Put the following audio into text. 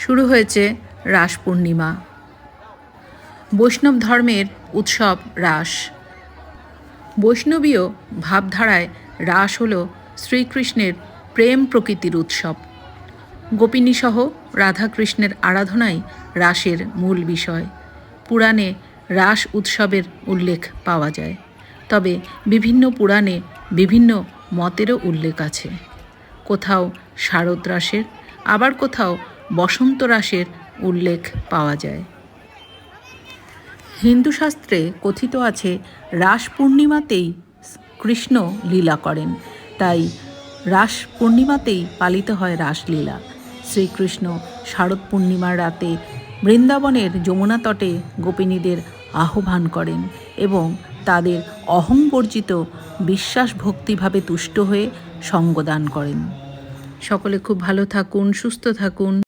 শুরু হয়েছে রাস পূর্ণিমা। বৈষ্ণব ধর্মের উৎসব রাস। বৈষ্ণবীয় ভাবধারায় রাস হল শ্রীকৃষ্ণের প্রেম প্রকৃতির উৎসব। গোপিনীসহ রাধাকৃষ্ণের আরাধনাই রাসের মূল বিষয়। পুরাণে রাস উৎসবের উল্লেখ পাওয়া যায়। তবে বিভিন্ন পুরাণে বিভিন্ন মতেরও উল্লেখ আছে। কোথাও শারদ রাসের, আবার কোথাও বসন্ত রাসের উল্লেখ পাওয়া যায়। হিন্দু শাস্ত্রে কথিত আছে, রাস পূর্ণিমাতেই কৃষ্ণ লীলা করেন। তাই রাস পূর্ণিমাতেই পালিত হয় রাসলীলা শ্রীকৃষ্ণ শারদ পূর্ণিমার রাতে বৃন্দাবনের যমুনা তটে গোপিনীদের আহ্বান করেন এবং তাদের অহংবর্জিত বিশ্বাস ভক্তিভাবে তুষ্ট হয়ে সঙ্গদান করেন। সকলে খুব ভালো থাকুন, সুস্থ থাকুন।